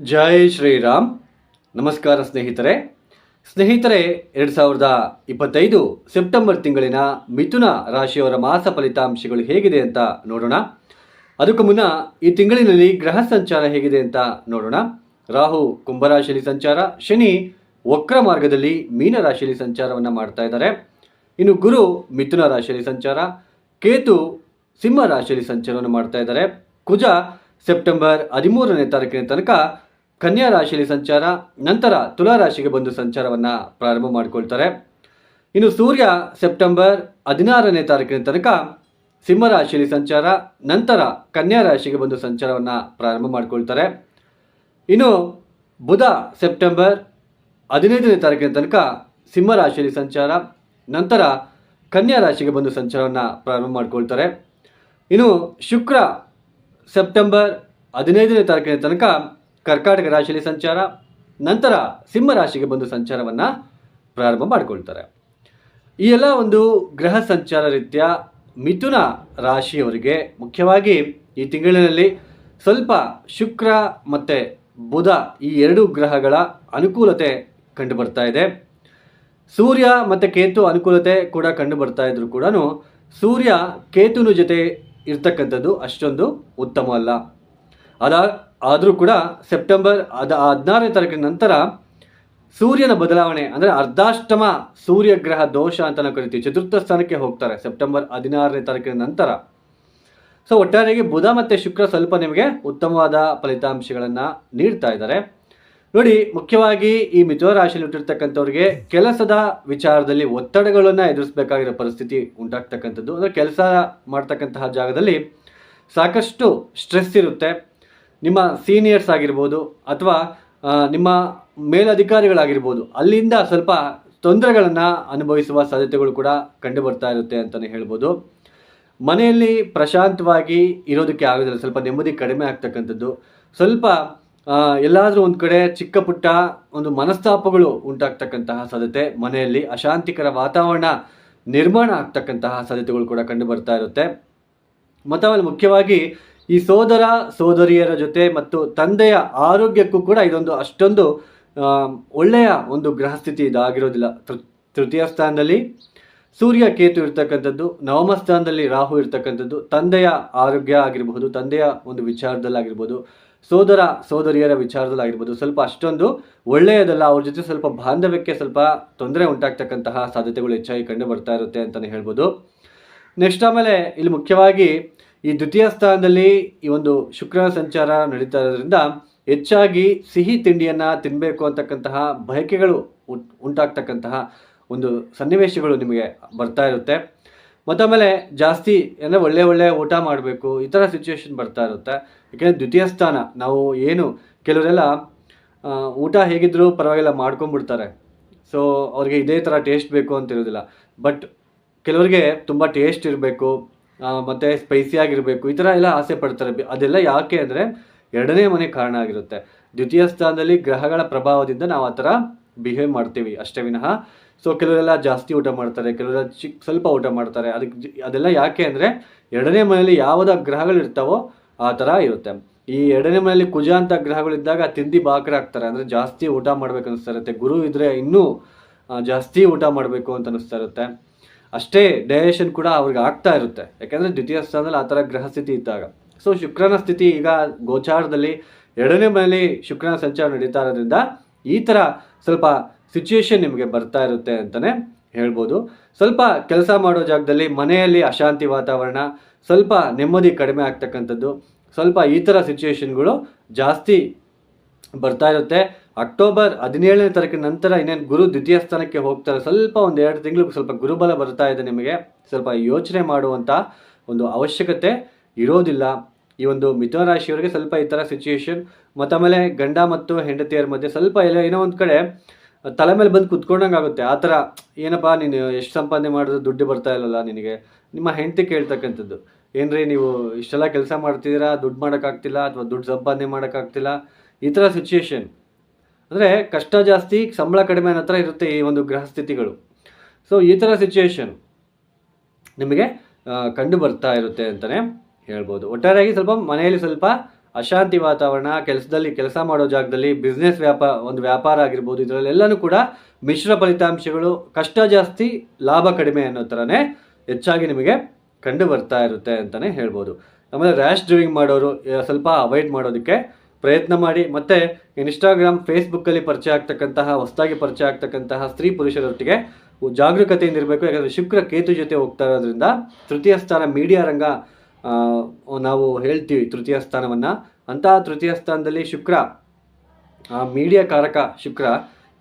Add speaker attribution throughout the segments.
Speaker 1: ಜೈ ಶ್ರೀರಾಮ್. ನಮಸ್ಕಾರ ಸ್ನೇಹಿತರೆ. ಸ್ನೇಹಿತರೆ, ಎರಡು ಸಾವಿರದ ಇಪ್ಪತ್ತೈದು ಸೆಪ್ಟೆಂಬರ್ ತಿಂಗಳಿನ ಮಿಥುನ ರಾಶಿಯವರ ಮಾಸ ಫಲಿತಾಂಶಗಳು ಹೇಗಿದೆ ಅಂತ ನೋಡೋಣ. ಅದಕ್ಕೂ ಮುನ್ನ ಈ ತಿಂಗಳಿನಲ್ಲಿ ಗ್ರಹ ಸಂಚಾರ ಹೇಗಿದೆ ಅಂತ ನೋಡೋಣ. ರಾಹು ಕುಂಭರಾಶಿಯಲ್ಲಿ ಸಂಚಾರ, ಶನಿ ವಕ್ರ ಮಾರ್ಗದಲ್ಲಿ ಮೀನ ರಾಶಿಯಲ್ಲಿ ಸಂಚಾರವನ್ನು ಮಾಡ್ತಾ ಇದ್ದಾರೆ. ಇನ್ನು ಗುರು ಮಿಥುನ ರಾಶಿಯಲ್ಲಿ ಸಂಚಾರ, ಕೇತು ಸಿಂಹ ರಾಶಿಯಲ್ಲಿ ಸಂಚಾರವನ್ನು ಮಾಡ್ತಾ ಇದ್ದಾರೆ. ಕುಜ ಸೆಪ್ಟೆಂಬರ್ ಹದಿಮೂರನೇ ತಾರೀಕಿನ ತನಕ ಕನ್ಯಾ ರಾಶಿಯಲ್ಲಿ ಸಂಚಾರ, ನಂತರ ತುಲಾ ರಾಶಿಗೆ ಬಂದು ಸಂಚಾರವನ್ನು ಪ್ರಾರಂಭ ಮಾಡಿಕೊಳ್ತಾರೆ. ಇನ್ನು ಸೂರ್ಯ ಸೆಪ್ಟೆಂಬರ್ ಹದಿನಾರನೇ ತಾರೀಕಿನ ತನಕ ಸಿಂಹರಾಶಿಯಲ್ಲಿ ಸಂಚಾರ, ನಂತರ ಕನ್ಯಾ ರಾಶಿಗೆ ಬಂದು ಸಂಚಾರವನ್ನು ಪ್ರಾರಂಭ ಮಾಡಿಕೊಳ್ತಾರೆ. ಇನ್ನು ಬುಧ ಸೆಪ್ಟೆಂಬರ್ ಹದಿನೈದನೇ ತಾರೀಕಿನ ತನಕ ಸಿಂಹರಾಶಿಯಲ್ಲಿ ಸಂಚಾರ, ನಂತರ ಕನ್ಯಾ ರಾಶಿಗೆ ಬಂದು ಸಂಚಾರವನ್ನು ಪ್ರಾರಂಭ ಮಾಡಿಕೊಳ್ತಾರೆ. ಇನ್ನು ಶುಕ್ರ ಸೆಪ್ಟೆಂಬರ್ ಹದಿನೈದನೇ ತಾರೀಕಿನ ತನಕ ಕರ್ಕಾಟಕ ರಾಶಿಯಲ್ಲಿ ಸಂಚಾರ, ನಂತರ ಸಿಂಹ ರಾಶಿಗೆ ಬಂದು ಸಂಚಾರವನ್ನು ಪ್ರಾರಂಭ ಮಾಡಿಕೊಳ್ತಾರೆ. ಈ ಎಲ್ಲ ಒಂದು ಗ್ರಹ ಸಂಚಾರ ರೀತಿಯ ಮಿಥುನ ರಾಶಿಯವರಿಗೆ ಮುಖ್ಯವಾಗಿ ಈ ತಿಂಗಳಿನಲ್ಲಿ ಸ್ವಲ್ಪ ಶುಕ್ರ ಮತ್ತು ಬುಧ ಈ ಎರಡು ಗ್ರಹಗಳ ಅನುಕೂಲತೆ ಕಂಡು ಬರ್ತಾ ಇದೆ. ಸೂರ್ಯ ಮತ್ತು ಕೇತು ಅನುಕೂಲತೆ ಕೂಡ ಕಂಡು ಬರ್ತಾ ಇದ್ರು ಕೂಡ ಸೂರ್ಯ ಕೇತುನ ಜೊತೆ ಇರ್ತಕ್ಕಂಥದ್ದು ಅಷ್ಟೊಂದು ಉತ್ತಮ ಅಲ್ಲ. ಅದ ಆದರೂ ಕೂಡ ಸೆಪ್ಟೆಂಬರ್ ಅದ ಹದಿನಾರನೇ ತಾರೀಕಿನ ನಂತರ ಸೂರ್ಯನ ಬದಲಾವಣೆ, ಅಂದರೆ ಅರ್ಧಾಷ್ಟಮ ಸೂರ್ಯಗ್ರಹ ದೋಷ ಅಂತ ನಾವು ಕರಿತೀವಿ. ಚತುರ್ಥ ಸ್ಥಾನಕ್ಕೆ ಹೋಗ್ತಾರೆ ಸೆಪ್ಟೆಂಬರ್ ಹದಿನಾರನೇ ತಾರೀಕಿನ ನಂತರ. ಸೊ ಒಟ್ಟಾರೆಯಾಗಿ ಬುಧ ಮತ್ತು ಶುಕ್ರ ಸ್ವಲ್ಪ ನಿಮಗೆ ಉತ್ತಮವಾದ ಫಲಿತಾಂಶಗಳನ್ನು ನೀಡ್ತಾ ಇದ್ದಾರೆ. ನೋಡಿ, ಮುಖ್ಯವಾಗಿ ಈ ಮಿಥುನ ರಾಶಿಯಲ್ಲಿ ಹುಟ್ಟಿರ್ತಕ್ಕಂಥವ್ರಿಗೆ ಕೆಲಸದ ವಿಚಾರದಲ್ಲಿ ಒತ್ತಡಗಳನ್ನು ಎದುರಿಸಬೇಕಾಗಿರೋ ಪರಿಸ್ಥಿತಿ ಉಂಟಾಗ್ತಕ್ಕಂಥದ್ದು. ಅಂದರೆ ಕೆಲಸ ಮಾಡ್ತಕ್ಕಂತಹ ಜಾಗದಲ್ಲಿ ಸಾಕಷ್ಟು ಸ್ಟ್ರೆಸ್ ಇರುತ್ತೆ. ನಿಮ್ಮ ಸೀನಿಯರ್ಸ್ ಆಗಿರ್ಬೋದು ಅಥವಾ ನಿಮ್ಮ ಮೇಲಧಿಕಾರಿಗಳಾಗಿರ್ಬೋದು, ಅಲ್ಲಿಂದ ಸ್ವಲ್ಪ ತೊಂದರೆಗಳನ್ನು ಅನುಭವಿಸುವ ಸಾಧ್ಯತೆಗಳು ಕೂಡ ಕಂಡು ಬರ್ತಾ ಇರುತ್ತೆ ಅಂತಲೇ ಹೇಳ್ಬೋದು. ಮನೆಯಲ್ಲಿ ಪ್ರಶಾಂತವಾಗಿ ಇರೋದಕ್ಕೆ ಆಗೋದಿಲ್ಲ, ಸ್ವಲ್ಪ ನೆಮ್ಮದಿ ಕಡಿಮೆ ಆಗ್ತಕ್ಕಂಥದ್ದು. ಸ್ವಲ್ಪ ಎಲ್ಲಾದರೂ ಒಂದು ಕಡೆ ಚಿಕ್ಕ ಪುಟ್ಟ ಒಂದು ಮನಸ್ತಾಪಗಳು ಉಂಟಾಗ್ತಕ್ಕಂತಹ ಸಾಧ್ಯತೆ ಮನೆಯಲ್ಲಿ. ಅಶಾಂತಿಕರ ವಾತಾವರಣ ನಿರ್ಮಾಣ ಆಗ್ತಕ್ಕಂತಹ ಸಾಧ್ಯತೆಗಳು ಕೂಡ ಕಂಡು ಬರ್ತಾ ಇರುತ್ತೆ. ಮತ್ತು ಆಮೇಲೆ ಮುಖ್ಯವಾಗಿ ಈ ಸೋದರ ಸೋದರಿಯರ ಜೊತೆ ಮತ್ತು ತಂದೆಯ ಆರೋಗ್ಯಕ್ಕೂ ಕೂಡ ಇದೊಂದು ಅಷ್ಟೊಂದು ಒಳ್ಳೆಯ ಒಂದು ಗ್ರಹಸ್ಥಿತಿ ಇದಾಗಿರೋದಿಲ್ಲ. ತೃತೀಯ ಸ್ಥಾನದಲ್ಲಿ ಸೂರ್ಯ ಕೇತು ಇರ್ತಕ್ಕಂಥದ್ದು, ನವಮ ಸ್ಥಾನದಲ್ಲಿ ರಾಹು ಇರ್ತಕ್ಕಂಥದ್ದು, ತಂದೆಯ ಆರೋಗ್ಯ ಆಗಿರಬಹುದು, ತಂದೆಯ ಒಂದು ವಿಚಾರದಲ್ಲಾಗಿರ್ಬೋದು, ಸೋದರ ಸೋದರಿಯರ ವಿಚಾರದಲ್ಲಾಗಿರ್ಬೋದು, ಸ್ವಲ್ಪ ಅಷ್ಟೊಂದು ಒಳ್ಳೆಯದಲ್ಲ, ಅವ್ರ ಜೊತೆ ಸ್ವಲ್ಪ ಬಾಂಧವ್ಯಕ್ಕೆ ಸ್ವಲ್ಪ ತೊಂದರೆ ಉಂಟಾಗ್ತಕ್ಕಂತಹ ಸಾಧ್ಯತೆಗಳು ಹೆಚ್ಚಾಗಿ ಕಂಡು ಬರ್ತಾ ಇರುತ್ತೆ ಅಂತಲೇ ಹೇಳ್ಬೋದು. ನೆಕ್ಸ್ಟ್ ಆಮೇಲೆ ಇಲ್ಲಿ ಮುಖ್ಯವಾಗಿ ಈ ದ್ವಿತೀಯ ಸ್ಥಾನದಲ್ಲಿ ಈ ಒಂದು ಶುಕ್ರ ಸಂಚಾರ ನಡೀತಾ ಇರೋದ್ರಿಂದ ಹೆಚ್ಚಾಗಿ ಸಿಹಿ ತಿಂಡಿಯನ್ನು ತಿನ್ನಬೇಕು ಅಂತಕ್ಕಂತಹ ಬಯಕೆಗಳು ಉಂಟ್- ಉಂಟಾಗ್ತಕ್ಕಂತಹ ಒಂದು ಸನ್ನಿವೇಶಗಳು ನಿಮಗೆ ಬರ್ತಾ ಇರುತ್ತೆ. ಮತ್ತು ಆಮೇಲೆ ಜಾಸ್ತಿ ಅಂದರೆ ಒಳ್ಳೆ ಒಳ್ಳೆ ಊಟ ಮಾಡಬೇಕು, ಈ ಥರ ಸಿಚುವೇಶನ್ ಬರ್ತಾ ಇರುತ್ತೆ. ಯಾಕೆಂದರೆ ದ್ವಿತೀಯ ಸ್ಥಾನ, ನಾವು ಏನು ಕೆಲವರೆಲ್ಲ ಊಟ ಹೇಗಿದ್ದರೂ ಪರವಾಗಿಲ್ಲ ಮಾಡ್ಕೊಂಡ್ಬಿಡ್ತಾರೆ. ಸೊ ಅವ್ರಿಗೆ ಇದೇ ಥರ ಟೇಸ್ಟ್ ಬೇಕು ಅಂತ ಇರೋದಿಲ್ಲ. ಬಟ್ ಕೆಲವರಿಗೆ ತುಂಬ ಟೇಸ್ಟ್ ಇರಬೇಕು ಮತ್ತು ಸ್ಪೈಸಿಯಾಗಿರಬೇಕು ಈ ಥರ ಎಲ್ಲ ಆಸೆ ಪಡ್ತಾರೆ. ಅದೆಲ್ಲ ಯಾಕೆ ಅಂದರೆ ಎರಡನೇ ಮನೆ ಕಾರಣ ಆಗಿರುತ್ತೆ. ದ್ವಿತೀಯ ಸ್ಥಾನದಲ್ಲಿ ಗ್ರಹಗಳ ಪ್ರಭಾವದಿಂದ ನಾವು ಆ ಥರ ಬಿಹೇವ್ ಮಾಡ್ತೀವಿ ಅಷ್ಟೇ ವಿನಃ. ಸೊ ಕೆಲವರೆಲ್ಲ ಜಾಸ್ತಿ ಊಟ ಮಾಡ್ತಾರೆ, ಕೆಲವರೆಲ್ಲ ಚಿಕ್ಕ ಸ್ವಲ್ಪ ಊಟ ಮಾಡ್ತಾರೆ. ಅದಕ್ಕೆ ಅದೆಲ್ಲ ಯಾಕೆ ಅಂದರೆ ಎರಡನೇ ಮನೆಯಲ್ಲಿ ಯಾವ್ದು ಗ್ರಹಗಳು ಇರ್ತಾವೋ ಆ ಥರ ಇರುತ್ತೆ. ಈ ಎರಡನೇ ಮನೆಯಲ್ಲಿ ಕುಜ ಅಂತ ಗ್ರಹಗಳಿದ್ದಾಗ ತಿಂದಿ ಬಾಕರಾಗ್ತಾರೆ ಅಂದರೆ ಜಾಸ್ತಿ ಊಟ ಮಾಡ್ಬೇಕು ಅನಿಸ್ತಾ ಇರುತ್ತೆ. ಗುರು ಇದ್ದರೆ ಇನ್ನೂ ಜಾಸ್ತಿ ಊಟ ಮಾಡಬೇಕು ಅಂತ ಅನಿಸ್ತಾ ಇರುತ್ತೆ. ಅಷ್ಟೇ ಡಯೇಷನ್ ಕೂಡ ಅವ್ರಿಗೆ ಆಗ್ತಾ ಇರುತ್ತೆ. ಯಾಕೆಂದರೆ ದ್ವಿತೀಯ ಸ್ಥಾನದಲ್ಲಿ ಆ ಥರ ಗ್ರಹ ಸ್ಥಿತಿ ಇದ್ದಾಗ. ಸೊ ಶುಕ್ರನ ಸ್ಥಿತಿ ಈಗ ಗೋಚಾರದಲ್ಲಿ ಎರಡನೇ ಮನೆಯಲ್ಲಿ ಶುಕ್ರನ ಸಂಚಾರ ನಡೀತಾ ಇರೋದ್ರಿಂದ ಈ ಥರ ಸ್ವಲ್ಪ ಸಿಚುಯೇಷನ್ ನಿಮಗೆ ಬರ್ತಾ ಇರುತ್ತೆ ಅಂತಲೇ ಹೇಳ್ಬೋದು. ಸ್ವಲ್ಪ ಕೆಲಸ ಮಾಡೋ ಜಾಗದಲ್ಲಿ ಮನೆಯಲ್ಲಿ ಅಶಾಂತಿ ವಾತಾವರಣ, ಸ್ವಲ್ಪ ನೆಮ್ಮದಿ ಕಡಿಮೆ ಆಗ್ತಕ್ಕಂಥದ್ದು, ಸ್ವಲ್ಪ ಈ ಥರ ಸಿಚುಯೇಷನ್ಗಳು ಜಾಸ್ತಿ ಬರ್ತಾ ಇರುತ್ತೆ. ಅಕ್ಟೋಬರ್ ಹದಿನೇಳನೇ ತಾರೀಕಿನ ನಂತರ ಇನ್ನೇನು ಗುರು ದ್ವಿತೀಯ ಸ್ಥಾನಕ್ಕೆ ಹೋಗ್ತಾರೆ. ಸ್ವಲ್ಪ ಒಂದು ಎರಡು ತಿಂಗಳು ಸ್ವಲ್ಪ ಗುರುಬಲ ಬರ್ತಾ ಇದೆ ನಿಮಗೆ. ಸ್ವಲ್ಪ ಯೋಚನೆ ಮಾಡುವಂಥ ಒಂದು ಅವಶ್ಯಕತೆ ಇರೋದಿಲ್ಲ. ಈ ಒಂದು ಮಿಥುನ ರಾಶಿಯವರಿಗೆ ಸ್ವಲ್ಪ ಈ ಥರ ಸಿಚುಯೇಷನ್ ಮತ್ತು ಆಮೇಲೆ ಗಂಡ ಮತ್ತು ಹೆಂಡತಿಯರ ಮಧ್ಯೆ ಸ್ವಲ್ಪ ಎಲ್ಲ ಏನೋ ಒಂದು ಕಡೆ ತಲೆ ಮೇಲೆ ಬಂದು ಕುತ್ಕೊಂಡಂಗೆ ಆಗುತ್ತೆ. ಆ ಥರ ಏನಪ್ಪ, ನೀನು ಎಷ್ಟು ಸಂಪಾದನೆ ಮಾಡಿದ್ರು ದುಡ್ಡು ಬರ್ತಾ ಇಲ್ಲಲ್ಲ ನಿನಗೆ. ನಿಮ್ಮ ಹೆಂಡತಿ ಕೇಳ್ತಕ್ಕಂಥದ್ದು. ಏನ್ರಿ, ನೀವು ಇಷ್ಟೆಲ್ಲ ಕೆಲಸ ಮಾಡ್ತಿದ್ದೀರಾ? ದುಡ್ಡು ಮಾಡೋಕ್ಕಾಗ್ತಿಲ್ಲ ಅಥವಾ ದುಡ್ಡು ಸಂಪಾದನೆ ಮಾಡೋಕ್ಕಾಗ್ತಿಲ್ಲ? ಈ ಥರ ಸಿಚುಯೇಷನ್ ಅಂದರೆ ಕಷ್ಟ ಜಾಸ್ತಿ, ಸಂಬಳ ಕಡಿಮೆ ಅನ್ನೋ ಥರ ಇರುತ್ತೆ ಈ ಒಂದು ಗ್ರಹ ಸ್ಥಿತಿಗಳು. ಸೊ ಈ ಥರ ಸಿಚುಯೇಷನ್ ನಿಮಗೆ ಕಂಡು ಬರ್ತಾ ಇರುತ್ತೆ ಅಂತಲೇ ಹೇಳ್ಬೋದು. ಒಟ್ಟಾರೆಯಾಗಿ ಸ್ವಲ್ಪ ಮನೆಯಲ್ಲಿ ಸ್ವಲ್ಪ ಅಶಾಂತಿ ವಾತಾವರಣ, ಕೆಲಸದಲ್ಲಿ ಕೆಲಸ ಮಾಡೋ ಜಾಗದಲ್ಲಿ ಬಿಸ್ನೆಸ್ ವ್ಯಾಪಾರ ಒಂದು ವ್ಯಾಪಾರ ಆಗಿರ್ಬೋದು ಇದರಲ್ಲೆಲ್ಲನೂ ಕೂಡ ಮಿಶ್ರ ಫಲಿತಾಂಶಗಳು, ಕಷ್ಟ ಜಾಸ್ತಿ, ಲಾಭ ಕಡಿಮೆ ಅನ್ನೋ ಥರನೇ ಹೆಚ್ಚಾಗಿ ನಿಮಗೆ ಕಂಡು ಬರ್ತಾ ಇರುತ್ತೆ ಅಂತಲೇ ಹೇಳ್ಬೋದು. ಆಮೇಲೆ ರ್ಯಾಶ್ ಡ್ರೈವಿಂಗ್ ಮಾಡೋರು, ಸ್ವಲ್ಪ ಅವಾಯ್ಡ್ ಮಾಡೋದಕ್ಕೆ ಪ್ರಯತ್ನ ಮಾಡಿ, ಮತ್ತೆ ಇನ್ಸ್ಟಾಗ್ರಾಮ್ ಫೇಸ್ಬುಕ್ಕಲ್ಲಿ ಪರಿಚಯ ಆಗ್ತಕ್ಕಂತಹ, ಹೊಸದಾಗಿ ಪರಿಚಯ ಆಗ್ತಕ್ಕಂತಹ ಸ್ತ್ರೀ ಪುರುಷರೊಟ್ಟಿಗೆ ಜಾಗರೂಕತೆಯಿಂದ ಇರಬೇಕು. ಯಾಕಂದರೆ ಶುಕ್ರ ಕೇತು ಜೊತೆ ಹೋಗ್ತಾ ಇರೋದ್ರಿಂದ ತೃತೀಯ ಸ್ಥಾನ ಮೀಡಿಯಾ ರಂಗ ನಾವು ಹೇಳ್ತೀವಿ ತೃತೀಯ ಸ್ಥಾನವನ್ನು. ಅಂತಹ ತೃತೀಯ ಸ್ಥಾನದಲ್ಲಿ ಶುಕ್ರ ಮೀಡಿಯಾ ಕಾರಕ ಶುಕ್ರ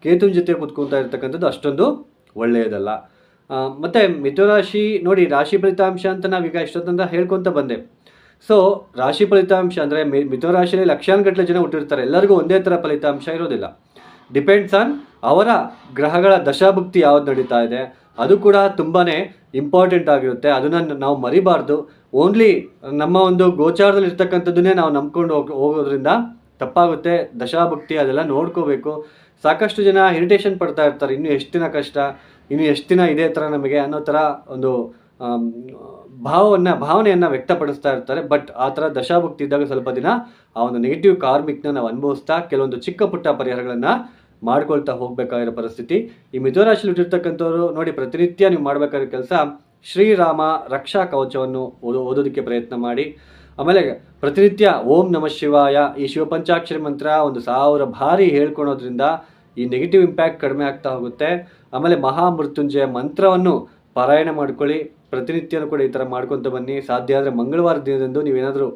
Speaker 1: ಕೇತುನ ಜೊತೆ ಕುತ್ಕೊತಾ ಇರ್ತಕ್ಕಂಥದ್ದು ಅಷ್ಟೊಂದು ಒಳ್ಳೆಯದಲ್ಲ. ಮತ್ತು ಮಿಥುರಾಶಿ ನೋಡಿ, ರಾಶಿ ಫಲಿತಾಂಶ ಅಂತ ನಾವೀಗ ಇಷ್ಟೊತ್ತಂತ ಹೇಳ್ಕೊತ ಬಂದೆ. ಸೊ ರಾಶಿ ಫಲಿತಾಂಶ ಅಂದರೆ ಮಿಥುರಾಶಿಯಲ್ಲಿ ಲಕ್ಷಾನುಗಟ್ಟಲೆ ಜನ ಹುಟ್ಟಿರ್ತಾರೆ. ಎಲ್ಲರಿಗೂ ಒಂದೇ ಥರ ಫಲಿತಾಂಶ ಇರೋದಿಲ್ಲ. ಡಿಪೆಂಡ್ಸ್ ಆನ್ ಅವರ ಗ್ರಹಗಳ ದಶಾಭುಕ್ತಿ ಯಾವ್ದು ನಡೀತಾ ಇದೆ. ಅದು ಕೂಡ ತುಂಬಾ ಇಂಪಾರ್ಟೆಂಟ್ ಆಗಿರುತ್ತೆ. ಅದನ್ನು ನಾವು ಮರಿಬಾರ್ದು. ಓನ್ಲಿ ನಮ್ಮ ಒಂದು ಗೋಚಾರದಲ್ಲಿ ಇರ್ತಕ್ಕಂಥದ್ದನ್ನೇ ನಾವು ನಂಬ್ಕೊಂಡು ಹೋಗಿ, ಹೋಗೋದ್ರಿಂದ ತಪ್ಪಾಗುತ್ತೆ. ದಶಾಭುಕ್ತಿ ಅದೆಲ್ಲ ನೋಡ್ಕೋಬೇಕು. ಸಾಕಷ್ಟು ಜನ ಇರಿಟೇಷನ್ ಪಡ್ತಾ ಇರ್ತಾರೆ. ಇನ್ನೂ ಎಷ್ಟು ದಿನ ಕಷ್ಟ? ಇನ್ನು ಎಷ್ಟು ದಿನ ಇದೇ ಥರ ನಮಗೆ? ಅನ್ನೋ ಥರ ಒಂದು ಭಾವವನ್ನು, ಭಾವನೆಯನ್ನು ವ್ಯಕ್ತಪಡಿಸ್ತಾ ಇರ್ತಾರೆ. ಬಟ್ ಆ ಥರ ದಶಾಭುಕ್ತಿ ಇದ್ದಾಗ ಸ್ವಲ್ಪ ದಿನ ಆ ಒಂದು ನೆಗೆಟಿವ್ ಕಾರ್ಮಿಕ್ನ ನಾವು ಅನುಭವಿಸ್ತಾ ಕೆಲವೊಂದು ಚಿಕ್ಕ ಪುಟ್ಟ ಪರಿಹಾರಗಳನ್ನು ಮಾಡ್ಕೊಳ್ತಾ ಹೋಗಬೇಕಾಗಿರೋ ಪರಿಸ್ಥಿತಿ. ಈ ಹುಟ್ಟಿರ್ತಕ್ಕಂಥವ್ರು ನೋಡಿ ಪ್ರತಿನಿತ್ಯ ನೀವು ಮಾಡಬೇಕಾದ ಕೆಲಸ ಶ್ರೀರಾಮ ರಕ್ಷಾ ಕವಚವನ್ನು ಓದೋ, ಓದೋದಕ್ಕೆ ಪ್ರಯತ್ನ ಮಾಡಿ. ಆಮೇಲೆ ಪ್ರತಿನಿತ್ಯ ಓಂ ನಮ ಶಿವಾಯ ಈ ಶಿವಪಂಚಾಕ್ಷರಿ ಮಂತ್ರ ಒಂದು ಸಾವಿರ ಬಾರಿ ಹೇಳ್ಕೊಳೋದ್ರಿಂದ ಈ ನೆಗೆಟಿವ್ ಇಂಪ್ಯಾಕ್ಟ್ ಕಡಿಮೆ ಆಗ್ತಾ ಹೋಗುತ್ತೆ. ಆಮೇಲೆ ಮಹಾಮೃತ್ಯುಂಜಯ ಮಂತ್ರವನ್ನು ಪಾರಾಯಣ ಮಾಡ್ಕೊಳ್ಳಿ. ಪ್ರತಿನಿತ್ಯನೂ ಕೂಡ ಈ ಥರ ಮಾಡ್ಕೊತ ಬನ್ನಿ. ಸಾಧ್ಯ ಆದರೆ ಮಂಗಳವಾರ ದಿನದಂದು ನೀವೇನಾದರೂ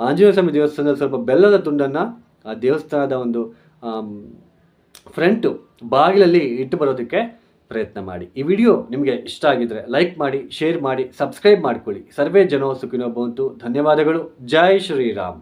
Speaker 1: ಆಂಜನೇಯ ಸ್ವಾಮಿ ದೇವಸ್ಥಾನದಲ್ಲಿ ಸ್ವಲ್ಪ ಬೆಲ್ಲದ ತುಂಡನ್ನು ಆ ದೇವಸ್ಥಾನದ ಒಂದು ಫ್ರಂಟು ಬಾಗಿಲಲ್ಲಿ ಇಟ್ಟು ಬರೋದಕ್ಕೆ ಪ್ರಯತ್ನ ಮಾಡಿ. ಈ ವಿಡಿಯೋ ನಿಮಗೆ ಇಷ್ಟ ಆಗಿದ್ರೆ ಲೈಕ್ ಮಾಡಿ, ಶೇರ್ ಮಾಡಿ, ಸಬ್ಸ್ಕ್ರೈಬ್ ಮಾಡಿಕೊಳ್ಳಿ. ಸರ್ವೇ ಜನೋ ಸುಖಿನೋ ಬಂತು ಧನ್ಯವಾದಗಳು. ಜೈ ಶ್ರೀರಾಮ್.